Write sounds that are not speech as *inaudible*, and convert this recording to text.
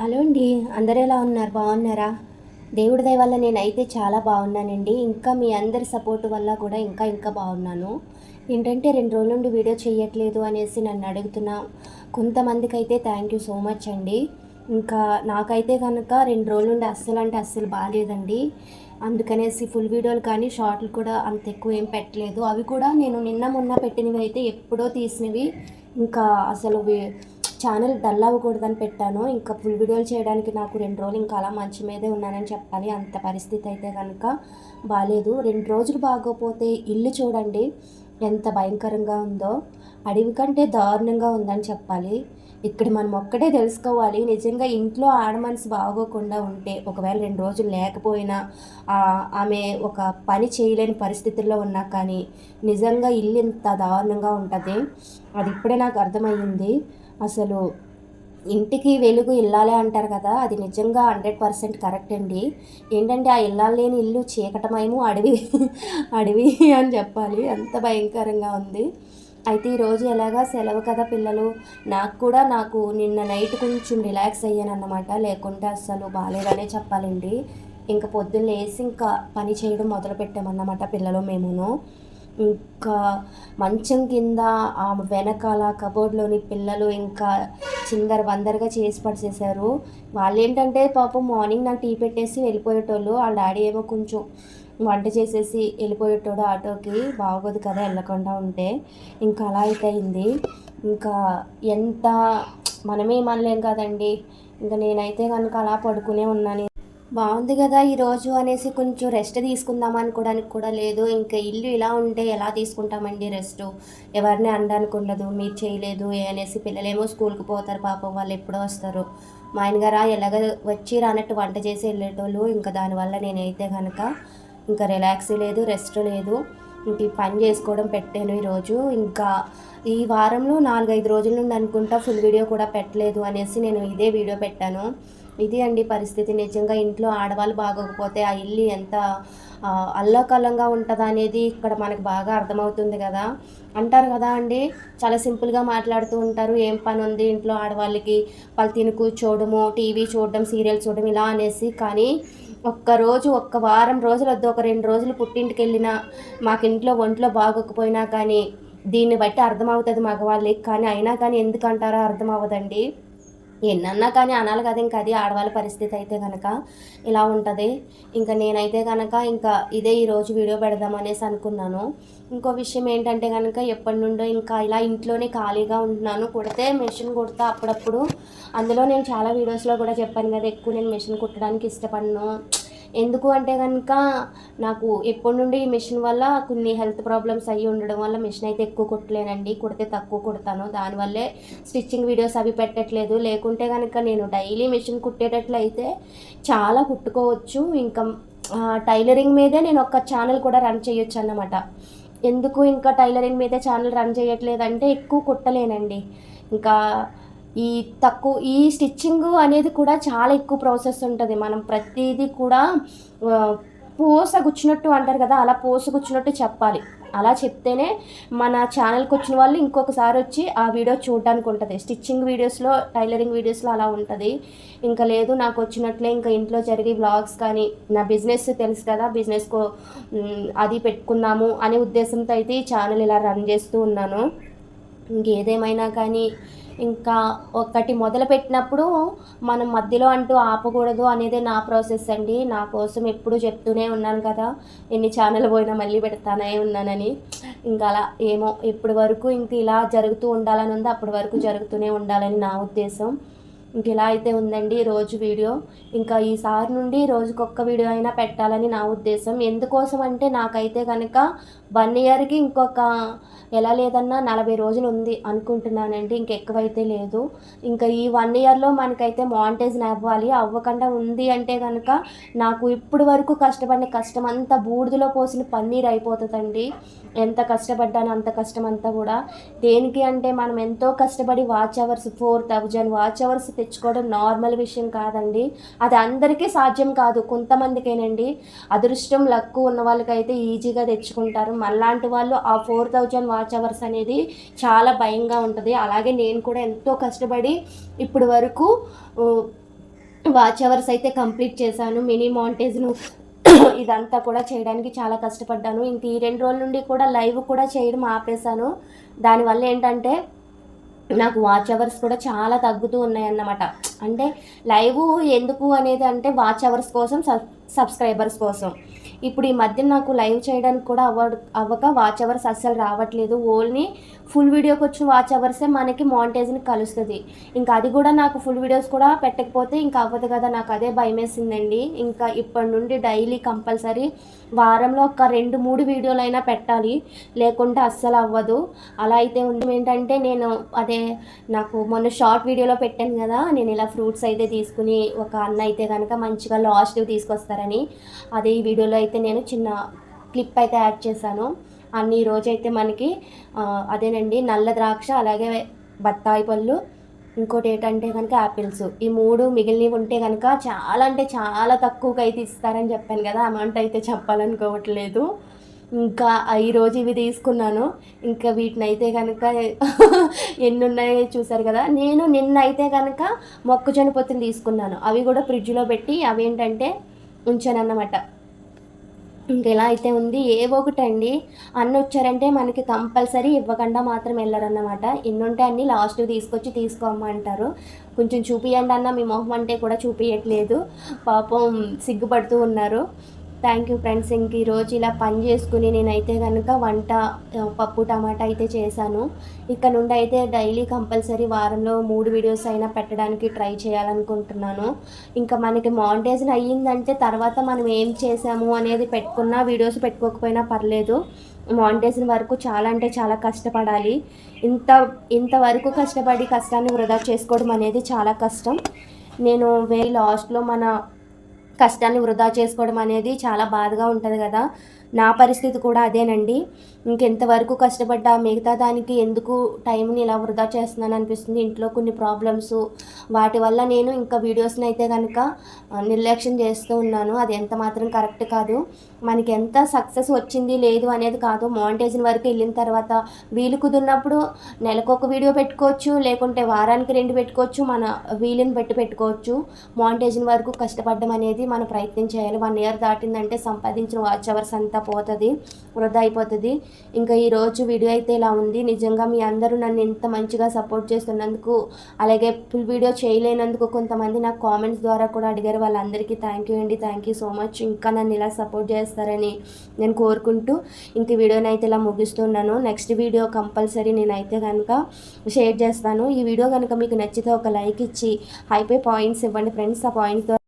Hello అండి అందరూ ఎలా ఉన్నారు? బాగున్నారా? దేవుడి దయ వల్ల నేనైతే చాలా బాగున్నానండి. ఇంకా మీ అందరి సపోర్ట్ వల్ల కూడా ఇంకా ఇంకా బాగున్నాను. ఏంటంటే రెండు రోజుల నుండి వీడియో చేయట్లేదు అనేసి నన్ను అడుగుతున్నా కొంతమందికి అయితే థ్యాంక్ యూ సో మచ్ అండి. ఇంకా నాకైతే కనుక రెండు రోజుల నుండి అస్సలు అంటే అస్సలు బాగాలేదండి. అందుకనేసి ఫుల్ వీడియోలు కానీ షార్ట్లు కూడా అంత ఎక్కువ ఏం పెట్టలేదు. అవి కూడా నేను నిన్న మొన్న పెట్టినవి అయితే ఎప్పుడో తీసినవి. ఇంకా అసలు ఛానల్ డల్ అవ్వకూడదని పెట్టాను. ఇంకా ఫుల్ వీడియోలు చేయడానికి నాకు రెండు రోజులు ఇంకా అలా మంచి మీదే ఉన్నానని చెప్పాలి. అంత పరిస్థితి అయితే కనుక బాగాలేదు రెండు రోజులు బాగోపోతే ఇల్లు చూడండి ఎంత భయంకరంగా ఉందో. అడవి కంటే దారుణంగా ఉందని చెప్పాలి. ఇక్కడ మనం ఒక్కటే తెలుసుకోవాలి. నిజంగా ఇంట్లో ఆడ మనసు బాగోకుండా ఉంటే ఒకవేళ రెండు రోజులు లేకపోయినా ఆమె ఒక పని చేయలేని పరిస్థితుల్లో ఉన్నా కానీ నిజంగా ఇల్లు ఇంత దారుణంగా ఉంటుంది. అది ఇప్పుడే నాకు అర్థమయ్యింది. అసలు ఇంటికి వెలుగు ఇల్లాలే అంటారు కదా అది నిజంగా హండ్రెడ్ పర్సెంట్ కరెక్ట్ అండి. ఏంటంటే ఆ ఇల్లాలు లేని ఇల్లు చీకటమయము అడవి అడవి అని చెప్పాలి. అంత భయంకరంగా ఉంది. అయితే ఈరోజు ఎలాగా సెలవు కదా పిల్లలు? నాకు కూడా నాకు నిన్న నైట్ కొంచెం రిలాక్స్ అయ్యాను అన్నమాట లేకుంటే అసలు బాగాలేదనే చెప్పాలండి. ఇంకా పొద్దున్న లేసి ఇంకా పని చేయడం మొదలు పెట్టామన్నమాట పిల్లలు మేమును. ఇంకా మంచం కింద ఆ వెనకాల కబోర్డ్లోని పిల్లలు ఇంకా చిందర వందరగా చేసి పడిచేశారు వాళ్ళు ఏంటంటే పాపం మార్నింగ్ నాకు టీ పెట్టేసి వెళ్ళిపోయేటోళ్ళు వాళ్ళ డాడీ ఏమో కొంచెం వంట చేసేసి వెళ్ళిపోయేటోడు ఆటోకి. బాగోదు కదా వెళ్ళకుండా ఉంటే. ఇంకా అలా అయితే అయింది ఇంకా ఎంత మనమే మనలేం కదండి. ఇంకా నేనైతే కనుక అలా పడుకునే ఉన్నాను బాగుంది కదా ఈరోజు అనేసి కొంచెం రెస్ట్ తీసుకుందాం అనుకోవడానికి కూడా లేదు. ఇంకా ఇల్లు ఇలా ఉంటే ఎలా తీసుకుంటామండి రెస్ట్? ఎవరిని అనడానికి ఉండదు మీరు చేయలేదు అనేసి పిల్లలేమో స్కూల్కి పోతారు పాపం వాళ్ళు ఎప్పుడో వస్తారు. మా ఆయనగారా ఎలాగ వచ్చి రానట్టు వంట చేసి వెళ్ళేటోళ్ళు ఇంకా దానివల్ల నేనైతే కనుక ఇంకా రిలాక్స్ లేదు రెస్ట్ లేదు. ఇంక పని చేసుకోవడం పెట్టాను ఈరోజు ఇంకా ఈ వారంలో నాలుగైదు రోజుల నుండి అనుకుంటా ఫుల్ వీడియో కూడా పెట్టలేదు అనేసి నేను ఇదే వీడియో పెట్టాను. ఇది అండి పరిస్థితి. నిజంగా ఇంట్లో ఆడవాళ్ళు బాగోకపోతే ఆ ఇల్లు ఎంత అల్లకల్లంగా ఉంటుందా అనేది ఇక్కడ మనకు బాగా అర్థమవుతుంది కదా. అంటారు కదా అండి చాలా సింపుల్గా మాట్లాడుతూ ఉంటారు. ఏం పని ఉంది ఇంట్లో ఆడవాళ్ళకి? వాళ్ళు తిని కూర్చోవడము టీవీ చూడడం సీరియల్ చూడడం ఇలా అనేసి. కానీ ఒక్క రోజు ఒక్క వారం రోజులు వద్దు ఒక రెండు రోజులు పుట్టింటికి వెళ్ళినా మాకు ఇంట్లో ఒంట్లో బాగోకపోయినా కానీ దీన్ని బట్టి అర్థమవుతుంది మగవాళ్ళకి. కానీ అయినా కానీ ఎందుకు అంటారో అర్థం అవ్వదండి ఎన్నన్నా కానీ అనాలి కదా ఇంకా అది ఆడవాళ్ళ పరిస్థితి అయితే కనుక ఇలా ఉంటుంది. ఇంకా నేనైతే కనుక ఇంకా ఇదే ఈరోజు వీడియో పెడదాం అనేసి అనుకున్నాను. ఇంకో విషయం ఏంటంటే కనుక ఎప్పటి నుండో ఇంకా ఇలా ఇంట్లోనే ఖాళీగా ఉంటున్నాను. కుడితే మెషిన్ కుడతా అప్పుడప్పుడు. అందులో నేను చాలా వీడియోస్లో కూడా చెప్పాను కదా ఎక్కువ నేను మెషిన్ కుట్టడానికి ఇష్టపడను. ఎందుకు అంటే కనుక నాకు ఎప్పటి నుండి ఈ మిషన్ వల్ల కొన్ని హెల్త్ ప్రాబ్లమ్స్ అయ్యి ఉండడం వల్ల మిషన్ అయితే ఎక్కువ కుట్టలేనండి. కుడితే తక్కువ కుడతాను. దానివల్లే స్టిచ్చింగ్ వీడియోస్ అవి పెట్టట్లేదు. లేకుంటే కనుక నేను డైలీ మిషన్ కుట్టేటట్లయితే చాలా కుట్టుకోవచ్చు. ఇంకా టైలరింగ్ మీదే నేను ఒక ఛానల్ కూడా రన్ చేయొచ్చు అన్నమాట ఎందుకు ఇంకా టైలరింగ్ మీదే ఛానల్ రన్ చేయట్లేదంటే ఎక్కువ కుట్టలేనండి. ఇంకా ఈ తక్కువ ఈ స్టిచ్చింగ్ అనేది కూడా చాలా ఎక్కువ ప్రాసెస్ ఉంటుంది. మనం ప్రతిదీ కూడా ఆ, పూస గుచ్చినట్టు అంటారు కదా అలా పూస గుచ్చినట్టు చెప్పాలి. అలా చెప్తేనే మన ఛానల్కి వచ్చిన వాళ్ళు ఇంకొకసారి వచ్చి ఆ వీడియో చూడడానికి ఉంటుంది. స్టిచ్చింగ్ వీడియోస్లో టైలరింగ్ వీడియోస్లో అలా ఉంటుంది. ఇంకా లేదు నాకు వచ్చినట్లే ఇంకా ఇంట్లో జరిగే వ్లాగ్స్ కానీ నా బిజినెస్ తెలుసు కదా బిజినెస్కో అది పెట్టుకుందాము అనే ఉద్దేశంతో అయితే ఈ ఛానల్ ఇలా రన్ చేస్తూ ఉన్నాను. ఇంకేదేమైనా కానీ ఇంకా ఒకటి మొదలుపెట్టినప్పుడు మనం మధ్యలో అంటూ ఆపకూడదు అనేది నా ప్రాసెస్ అండి. నా కోసం ఎప్పుడు చెప్తూనే ఉన్నాను కదా. ఎన్ని ఛానల్ పోయినా మళ్ళీ పెడతానే ఉన్నానని. ఇంకా అలా ఏమో ఇప్పటి వరకు ఇంక ఇలా జరుగుతూ ఉండాలని ఉంది. అప్పటి వరకు జరుగుతూనే ఉండాలని నా ఉద్దేశం. ఇంక ఇలా అయితే ఉందండి రోజు వీడియో. ఇంకా ఈసారి నుండి రోజుకొక్క వీడియో అయినా పెట్టాలని నా ఉద్దేశం. ఎందుకోసం అంటే నాకైతే కనుక వన్ ఇయర్కి ఇంకొక ఎలా లేదన్నా నలభై రోజులు ఉంది అనుకుంటున్నానండి. ఇంకెక్కువైతే లేదు. ఇంకా ఈ వన్ ఇయర్లో మనకైతే మానిటైజ్ అవ్వాలి అవ్వకుండా ఉంది అంటే కనుక నాకు ఇప్పుడు వరకు కష్టపడిన కష్టం అంతా బూడిదలో పోసిన పన్నీర్ అయిపోతుందండి. ఎంత కష్టపడ్డానో అంత కష్టం అంతా కూడా. దేనికి అంటే మనం ఎంతో కష్టపడి watch hours four thousand watch hours తెచ్చుకోవడం నార్మల్ విషయం కాదండి. అది అందరికీ సాధ్యం కాదు. కొంతమందికేనండి. అదృష్టం లక్కు ఉన్న వాళ్ళకైతే ఈజీగా తెచ్చుకుంటారు. మళ్ళాంటి వాళ్ళు ఆ ఫోర్ థౌజండ్ వాచ్ అవర్స్ అనేది చాలా భయంగా ఉంటుంది. అలాగే నేను కూడా ఎంతో కష్టపడి ఇప్పటి వరకు వాచ్ అవర్స్ అయితే కంప్లీట్ చేశాను. మినీ మాంటేజ్ను *coughs* ఇదంతా కూడా చేయడానికి చాలా కష్టపడ్డాను. ఇంక ఈ రెండు రోజుల నుండి కూడా లైవ్ కూడా చేయడం ఆపేశాను. దానివల్ల ఏంటంటే నాకు వాచ్ అవర్స్ కూడా చాలా తగ్గుతూ ఉన్నాయన్నమాట. అంటే లైవ్ ఎందుకు అనేది అంటే వాచ్ అవర్స్ కోసం సబ్ సబ్స్క్రైబర్స్ కోసం. ఇప్పుడు ఈ మధ్య నాకు లైవ్ చేయడానికి కూడా అవ్వ అవ్వక వాచ్ అవర్స్ అస్సలు రావట్లేదు. ఓన్లీ ఫుల్ వీడియోకి వచ్చిన వాచ్ అవర్సే మనకి మాంటేజ్ని కలుస్తుంది. ఇంకా అది కూడా నాకు ఫుల్ వీడియోస్ కూడా పెట్టకపోతే ఇంకా అవ్వదు కదా నాకు అదే భయమేసిందండి. ఇంకా ఇప్పటి నుండి డైలీ కంపల్సరీ వారంలో ఒక రెండు మూడు వీడియోలు అయినా పెట్టాలి. లేకుంటే అస్సలు అవ్వదు. అలా అయితే ఉంది. ఏంటంటే నేను అదే నాకు మొన్న షార్ట్ వీడియోలో పెట్టాను కదా నేను ఇలా ఫ్రూట్స్ అయితే తీసుకుని ఒక అన్న అయితే కనుక మంచిగా లాస్ట్ తీసుకొస్తారని అదే ఈ వీడియోలో అయితే నేను చిన్న క్లిప్ అయితే యాడ్ చేశాను. అన్ని రోజైతే మనకి అదేనండి నల్ల ద్రాక్ష అలాగే బత్తాయి పళ్ళు. ఇంకోటి ఏంటంటే కనుక యాపిల్స్ ఈ మూడు మిగిలినవి ఉంటే కనుక చాలా అంటే చాలా తక్కువకి అయితే ఇస్తారని చెప్పాను కదా అమౌంట్ అయితే చెప్పాలనుకోవట్లేదు. ఇంకా ఈరోజు ఇవి తీసుకున్నాను. ఇంకా వీటిని అయితే కనుక *laughs* ఎన్ని ఉన్నాయో చూసారు కదా. నేను నిన్న అయితే కనుక మొక్కజొన్న పొత్తులు తీసుకున్నాను. అవి కూడా ఫ్రిడ్జ్లో పెట్టి అవి ఏంటంటే ఉంచాను అన్నమాట ఇంకెలా అయితే ఉంది ఏవో ఒకటి అండి అన్న వచ్చారంటే మనకి కంపల్సరీ ఇవ్వకుండా మాత్రం వెళ్ళరన్నమాట. ఎన్నుంటే అన్ని లాస్ట్ తీసుకొచ్చి తీసుకోమంటారు కొంచెం చూపియండి అన్న మీ మొహం అంటే కూడా చూపించట్లేదు పాపం సిగ్గుపడుతూ ఉన్నారు. Thank you friends. ఇంక ఈరోజు ఇలా పని చేసుకుని నేనైతే కనుక వంట పప్పు టమాటా అయితే చేశాను. ఇక్కడ నుండి అయితే డైలీ కంపల్సరీ వారంలో మూడు వీడియోస్ అయినా పెట్టడానికి ట్రై చేయాలనుకుంటున్నాను. ఇంకా మనకి మాంటేజన్ అయ్యిందంటే తర్వాత మనం ఏం చేసాము అనేది పెట్టుకున్నా వీడియోస్ పెట్టుకోకపోయినా పర్లేదు. మానిటైజన్ వరకు చాలా అంటే చాలా కష్టపడాలి. ఇంత ఇంతవరకు కష్టపడి కష్టాన్ని వృధా చేసుకోవడం అనేది చాలా కష్టం. నేను వే లాస్ట్లో మన కష్టాన్ని వృధా చేసుకోవడం అనేది చాలా బాధగా ఉంటుంది కదా. నా పరిస్థితి కూడా అదేనండి. ఇంకెంతవరకు కష్టపడ్డా మిగతా దానికి ఎందుకు టైంని ఇలా వృధా చేస్తున్నాను అనిపిస్తుంది. ఇంట్లో కొన్ని ప్రాబ్లమ్స్ వాటి వల్ల నేను ఇంకా వీడియోస్ని అయితే కనుక నిర్లక్ష్యం చేస్తూ ఉన్నాను. అది ఎంత మాత్రం కరెక్ట్ కాదు. మనకి ఎంత సక్సెస్ వచ్చింది లేదు అనేది కాదు. మానిటైజన్ వరకు వెళ్ళిన తర్వాత వీలు కుదిరినప్పుడు నెలకు ఒక వీడియో పెట్టుకోవచ్చు లేకుంటే వారానికి రెండు పెట్టుకోవచ్చు మన వీలుని బట్టి పెట్టుకోవచ్చు. మానిటైజన్ వరకు కష్టపడడం అనేది మనం ప్రయత్నం చేయాలి. వన్ ఇయర్ దాటిందంటే సంపాదించిన వాచ్ అవర్స్ అంతా పోతుంది వృధా అయిపోతుంది. ఇంకా ఈ రోజు వీడియో అయితే ఇలా ఉంది. నిజంగా మీ అందరూ నన్ను ఇంత మంచిగా సపోర్ట్ చేస్తున్నందుకు అలాగే ఫుల్ వీడియో చేయలేనందుకు కొంతమంది నాకు కామెంట్స్ ద్వారా కూడా అడిగారు. వాళ్ళందరికీ థ్యాంక్ యూ అండి. థ్యాంక్ యూ సో మచ్ ఇంకా నన్ను ఇలా సపోర్ట్ చేస్తారని నేను కోరుకుంటూ ఇంక వీడియోని అయితే ఇలా ముగిస్తున్నాను. నెక్స్ట్ వీడియో కంపల్సరీ నేనైతే కనుక షేర్ చేస్తాను. ఈ వీడియో కనుక మీకు నచ్చితే ఒక లైక్ ఇచ్చి హైపే పాయింట్స్ ఇవ్వండి ఫ్రెండ్స్ ఆ పాయింట్స్